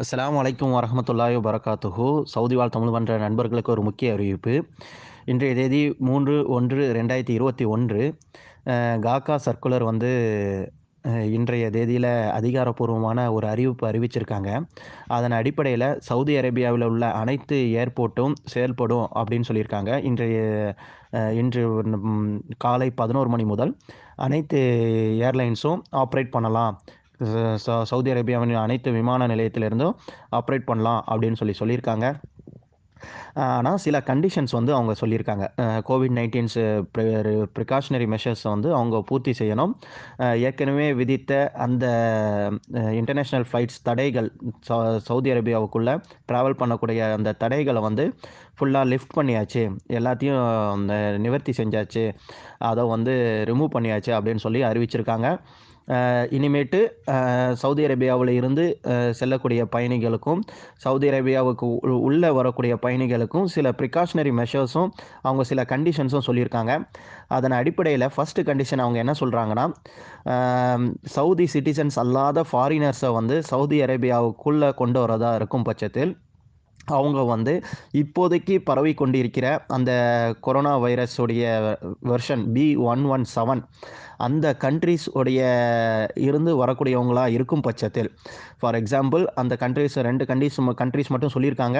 அஸ்லாம் அலைக்கும் வரமத்துல்லாய் வரகாத்துஹு சவுதி வாழ் தமிழ் பண்ற நண்பர்களுக்கு ஒரு முக்கிய அறிவிப்பு. இன்றைய தேதி மூன்று ஒன்று ரெண்டாயிரத்தி இருபத்தி ஒன்று காக்கா சர்க்குலர் வந்து இன்றைய தேதியில் அதிகாரப்பூர்வமான ஒரு அறிவிப்பு அறிவிச்சிருக்காங்க. அதன் அடிப்படையில் சவுதி அரேபியாவில் உள்ள அனைத்து ஏர்போர்ட்டும் செயல்படும் அப்படின்னு சொல்லியிருக்காங்க. இன்றைய இன்று காலை பதினோரு மணி முதல் அனைத்து ஏர்லைன்ஸும் ஆப்ரேட் பண்ணலாம். சவுதி அரேபியாவின் அனைத்து விமான நிலையத்திலிருந்தும் ஆப்ரேட் பண்ணலாம் அப்படின்னு சொல்லி சொல்லியிருக்காங்க. ஆனால் சில கண்டிஷன்ஸ் வந்து அவங்க சொல்லியிருக்காங்க. கோவிட் நைன்டீன்ஸ் ப்ரிகாஷனரி மெஷர்ஸ் வந்து அவங்க பூர்த்தி செய்யணும். ஏற்கனவே விதித்த அந்த இன்டர்நேஷ்னல் ஃப்ளைட்ஸ் தடைகள் ச- சவுதி அரேபியாவுக்குள்ளே ட்ராவல் பண்ணக்கூடிய அந்த தடைகளை வந்து ஃபுல்லாக லிஃப்ட் பண்ணியாச்சு. எல்லாத்தையும் அந்த நிவர்த்தி செஞ்சாச்சு. அதை வந்து ரிமூவ் பண்ணியாச்சு அப்படின்னு சொல்லி அறிவிச்சிருக்காங்க. இனிமேட்டு சவுதி அரேபியாவில் இருந்து செல்லக்கூடிய பயணிகளுக்கும் சவுதி அரேபியாவுக்கு உ- உள்ளே வரக்கூடிய பயணிகளுக்கும் சில ப்ரிகாஷனரி மெஷர்ஸும் அவங்க சில கண்டிஷன்ஸும் சொல்லியிருக்காங்க. அதன் அடிப்படையில் ஃபஸ்ட்டு கண்டிஷன் அவங்க என்ன சொல்கிறாங்கன்னா சவுதி சிட்டிசன்ஸ் அல்லாத ஃபாரினர்ஸை வந்து சவுதி அரேபியாவுக்குள்ளே கொண்டு வரதா இருக்கும் பட்சத்தில் அவங்க வந்து இப்போதைக்கு பரவி கொண்டிருக்கிற அந்த corona வைரஸுடைய version B one one seven அந்த கண்ட்ரிஸ் உடைய இருந்து வரக்கூடியவங்களா இருக்கும் பட்சத்தில். ஃபார் எக்ஸாம்பிள் அந்த கண்ட்ரிஸ் ரெண்டு கண்ட்ரிஸ் கண்ட்ரிஸ் மட்டும் சொல்லியிருக்காங்க.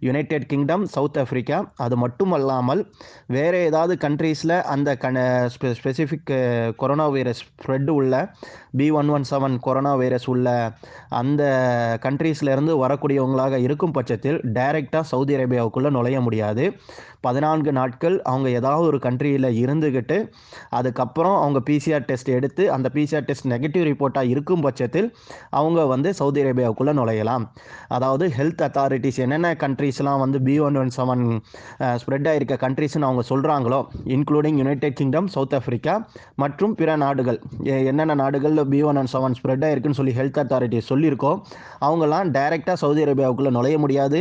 யுனைடெட் கிங்டம் சவுத் ஆஃப்ரிக்கா அது மட்டும் அல்லாமல் வேறு ஏதாவது கண்ட்ரீஸில் அந்த கண ஸ்பெசிஃபிக் கொரோனா வைரஸ் ஸ்ப்ரெட் உள்ள B one one seven corona virus உள்ள அந்த கண்ட்ரீஸ்லேருந்து வரக்கூடியவங்களாக இருக்கும் பட்சத்தில் டைரெக்டாக சவுதி அரேபியாவுக்குள்ளே நுழைய முடியாது. பதினான்கு நாட்கள் அவங்க ஏதாவது ஒரு கண்ட்ரியில் இருந்துக்கிட்டு அதுக்கப்புறம் அவங்க பிசிஆர் டெஸ்ட் எடுத்து அந்த பிசிஆர் டெஸ்ட் நெகட்டிவ் ரிப்போர்ட்டாக இருக்கும் பட்சத்தில் அவங்க வந்து சவுதி அரேபியாவுக்குள்ளே நுழையலாம். அதாவது ஹெல்த் அத்தாரிட்டிஸ் என்னென்ன கண்ட்ரீஸ்லாம் வந்து B one one seven spread ஆகிருக்க கண்ட்ரீஸ்னு அவங்க சொல்கிறாங்களோ including United Kingdom South Africa மற்றும் பிற நாடுகள் என்னென்ன நாடுகளில் B one one seven spread ஆகிருக்குன்னு சொல்லி ஹெல்த் அத்தாரிட்டிஸ் சொல்லியிருக்கோ அவங்கெல்லாம் டைரெக்டாக சவுதி அரேபியாவுக்குள்ளே நுழைய முடியாது.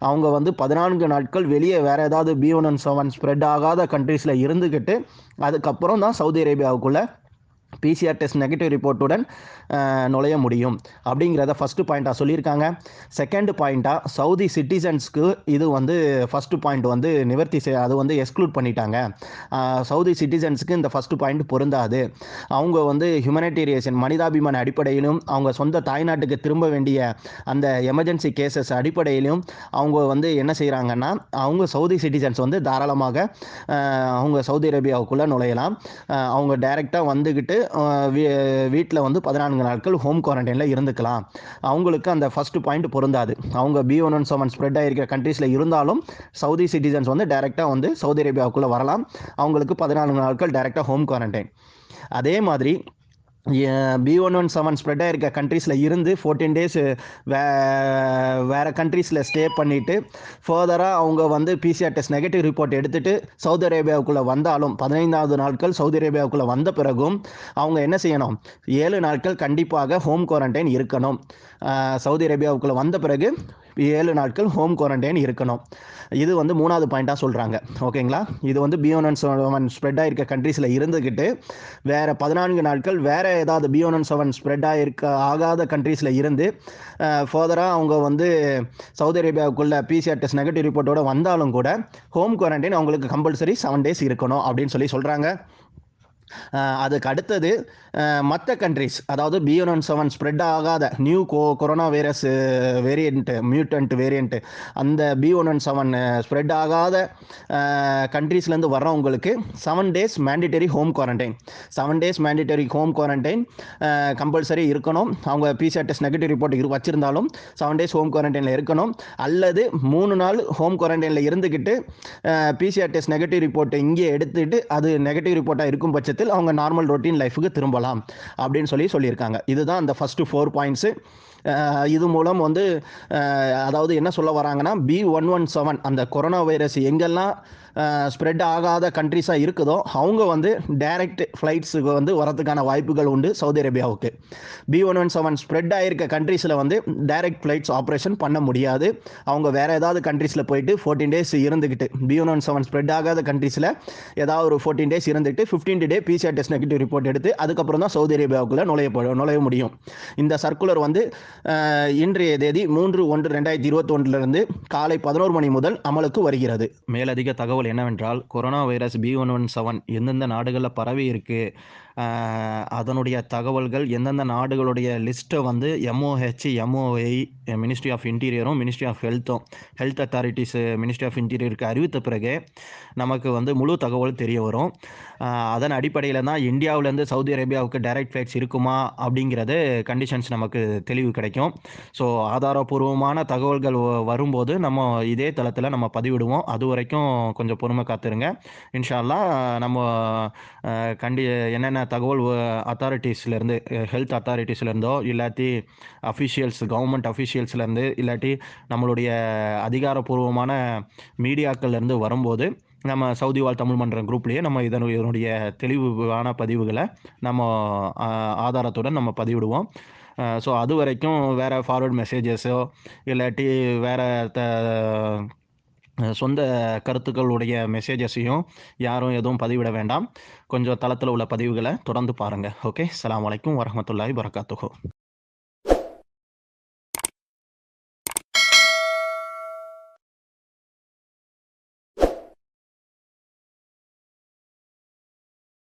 அவங்க வந்து பதினான்கு நாட்கள் வெளியே வேறு ஏதாவது பி ஒன் செவன் ஸ்ப்ரெட் ஆகாத கண்ட்ரீஸில் இருந்துக்கிட்டு அதுக்கப்புறம் தான் சவுதி அரேபியாவுக்குள்ளே பிசிஆர் டெஸ்ட் நெகட்டிவ் ரிப்போர்ட்டுடன் நுழைய முடியும். அப்படிங்கிறத ஃபஸ்ட்டு பாயிண்ட்டாக சொல்லியிருக்காங்க. செகண்ட் பாயிண்ட்டாக சவுதி சிட்டிசன்ஸ்க்கு இது வந்து ஃபஸ்ட்டு பாயிண்ட் வந்து நிவர்த்தி செய் அது வந்து எக்ஸ்க்ளூட் பண்ணிட்டாங்க. சவுதி சிட்டிசன்ஸுக்கு இந்த ஃபஸ்ட்டு பாயிண்ட் பொருந்தாது. அவங்க வந்து ஹியூமனிடேரியன் மனிதாபிமான அடிப்படையிலும் அவங்க சொந்த தாய்நாட்டுக்கு திரும்ப வேண்டிய அந்த எமர்ஜென்சி கேசஸ் அடிப்படையிலும் அவங்க வந்து என்ன செய்கிறாங்கன்னா அவங்க சவுதி சிட்டிசன்ஸ் வந்து தாராளமாக அவங்க சவுதி அரேபியாவுக்குள்ளே நுழையலாம். அவங்க டைரெக்டாக வந்துக்கிட்டு வீட்டில் வந்து பதினான்கு நாட்கள் ஹோம் குவாரண்டைனில் இருந்துக்கலாம். அவங்களுக்கு அந்த ஃபஸ்ட்டு பாயிண்ட் பொருந்தாது. அவங்க B one one seven spread ஆகிருக்கிற கண்ட்ரீஸில் இருந்தாலும் சவுதி சிட்டிசன்ஸ் வந்து டைரெக்டாக வந்து சவுதி அரேபியாவுக்குள்ளே வரலாம். அவங்களுக்கு பதினான்கு நாட்கள் டைரெக்டாக ஹோம் குவாரண்டைன் அதே மாதிரி பி ஒன் ஒன் செவன் ஸ்ப்ரெட்டாக இருக்க கண்ட்ரீஸில் இருந்து ஃபோர்டீன் டேஸ் வே வேறு கண்ட்ரீஸில் ஸ்டே பண்ணிவிட்டு ஃபர்தராக அவங்க வந்து பிசிஆர் டெஸ்ட் நெகட்டிவ் ரிப்போர்ட் எடுத்துகிட்டு சவுதி அரேபியாவுக்குள்ளே வந்தாலும் பதினைந்தாவது நாட்கள் சவுதி அரேபியாவுக்குள்ளே வந்த பிறகும் அவங்க என்ன செய்யணும்? ஏழு நாட்கள் கண்டிப்பாக ஹோம் குவாரண்டைன் இருக்கணும். சவுதி அரேபியாவுக்குள்ளே வந்த பிறகு ஏழு நாட்கள் ஹோம் குவாரண்டைன் இருக்கணும். இது வந்து மூணாவது பாயிண்ட்டாக சொல்கிறாங்க ஓகேங்களா? இது வந்து பியோனன் செவன் ஸ்ப்ரெட் ஆகிருக்க கண்ட்ரீஸில் இருந்துக்கிட்டு வேறு பதினான்கு நாட்கள் வேறு ஏதாவது பியோனன் செவன் ஸ்ப்ரெட் ஆகிருக்க ஆகாத கண்ட்ரீஸில் இருந்து ஃபர்தராக அவங்க வந்து சவுதி அரேபியாவுக்குள்ள பிசிஆர் டெஸ்ட் நெகட்டிவ் ரிப்போர்ட்டோட வந்தாலும் கூட ஹோம் குவாரண்டைன் அவங்களுக்கு கம்பல்சரி செவன் டேஸ் இருக்கணும் அப்படின்னு சொல்லி சொல்கிறாங்க அதுக்கு அடுத்தது மற்ற கண்ட்ரிஸ் அதாவது B one one seven spread ஆகாத நியூ கோ corona virus variant mutant variant அந்த B one one seven spread ஆகாத கண்ட்ரீஸ்லேருந்து வர்றவங்களுக்கு seven days mandatory home quarantine seven days mandatory home quarantine compulsory இருக்கணும். அவங்க பிசிஆர் டெஸ்ட் நெகட்டிவ் ரிப்போர்ட் இரு வச்சிருந்தாலும் seven days home குவாரண்டைனில் இருக்கணும். அல்லது மூணு நாள் ஹோம் குவாரண்டைனில் இருந்துக்கிட்டு பிசிஆர் டெஸ்ட் நெகட்டிவ் ரிப்போர்ட்டை இங்கே எடுத்துட்டு அது நெகட்டிவ் ரிப்போர்ட்டாக இருக்கும் பட்சத்தில் அவங்க நார்மல் ரொட்டீன் லைஃபுக்கு திரும்பலாம் அப்படின்னு சொல்லி சொல்லியிருக்காங்க. இதுதான் அந்த ஃபஸ்ட்டு ஃபோர் பாயிண்ட்ஸு இது மூலம் வந்து அதாவது என்ன சொல்ல வராங்கன்னா பி ஒன் ஒன் செவன் அந்த கொரோனா வைரஸ் எங்கெல்லாம் ஸ்ப்ரெட் ஆகாத கண்ட்ரிஸாக இருக்குதோ அவங்க வந்து டைரக்ட் ஃப்ளைட்ஸுக்கு வந்து வரதுக்கான வாய்ப்புகள் உண்டு Saudi அரேபியாவுக்கு. B one one seven spread ஆகிருக்க கண்ட்ரீஸில் வந்து டைரக்ட் ஃப்ளைட்ஸ் ஆப்ரேஷன் பண்ண முடியாது. அவங்க வேறு ஏதாவது கண்ட்ரீஸில் போயிட்டு ஃபோர்டீன் டேஸ் இருந்துக்கிட்டு B one one seven spread ஆகாத கண்ட்ரீஸில் ஏதாவது ஒரு ஃபோர்டீன் டேஸ் இருந்துக்கிட்டு fifteen day PCR test negative report எடுத்து அதுக்கப்புறம் தான் சவுதி அரேபியாவுக்குள்ளே நுழைய போ- நுழைய முடியும். இந்த சர்க்குலர் வந்து இன்றைய தேதி மூன்று ஒன்று ரெண்டாயிரத்தி இருபத்தி ஒன்றுலேருந்து காலை பதினோரு மணி முதல் அமலுக்கு வருகிறது. மேலதிக தகவல் என்னவென்றால் corona virus B one one seven எந்தெந்த நாடுகளில் பரவி இருக்குது அதனுடைய தகவல்கள் எந்தெந்த நாடுகளுடைய லிஸ்ட்டை வந்து எம்ஓஹெச் எம்ஓஐ மினிஸ்ட்ரி ஆஃப் இன்டீரியரும் மினிஸ்ட்ரி ஆஃப் ஹெல்த்தும் ஹெல்த் அத்தாரிட்டிஸ் மினிஸ்ட்ரி ஆஃப் இன்டீரியருக்கு அறிவித்த பிறகு நமக்கு வந்து முழு தகவல் தெரிய வரும். அதன் அடிப்படையில் தான் இந்தியாவிலேருந்து சவுதி அரேபியாவுக்கு டைரக்ட் ஃப்ளைட்ஸ் இருக்குமா அப்படிங்கிறது கண்டிஷன்ஸ் நமக்கு தெளிவு கிடைக்கும். ஸோ ஆதாரபூர்வமான தகவல்கள் வரும்போது நம்ம இதே தளத்தில் நம்ம பதிவிடுவோம். அது வரைக்கும் கொஞ்சம் பொறுமை காத்துருங்க. இன்ஷா அல்லாஹ் நம்ம கண்டி என்னென்ன தகவல் அத்தாரிட்டிஸ்லேருந்து ஹெல்த் அத்தாரிட்டிஸ்லேருந்தோ இல்லாட்டி அஃபிஷியல்ஸ் கவர்மெண்ட் அஃபிஷியல்ஸ்லேருந்து இல்லாட்டி நம்மளுடைய அதிகாரப்பூர்வமான மீடியாக்கள்லேருந்து வரும்போது நம்ம சவுதி வாழ் தமிழ் மன்றம் குரூப்லேயே நம்ம இதனுடைய இதனுடைய தெளிவான பதிவுகளை நம்ம ஆதாரத்துடன் நம்ம பதிவிடுவோம். ஸோ அது வரைக்கும் வேறு ஃபார்வர்ட் மெசேஜஸோ இல்லாட்டி வேறு த சொந்த கருத்துக்களுடைய மெசேஜஸையும் யாரும் எதுவும் பதிவிட வேண்டாம். கொஞ்சம் தளத்தில் உள்ள பதிவுகளை தொடர்ந்து பாருங்கள் ஓகே? அஸ்ஸலாமு வலைக்கம் வரமத்துல்லாய் வரகாத்துகோ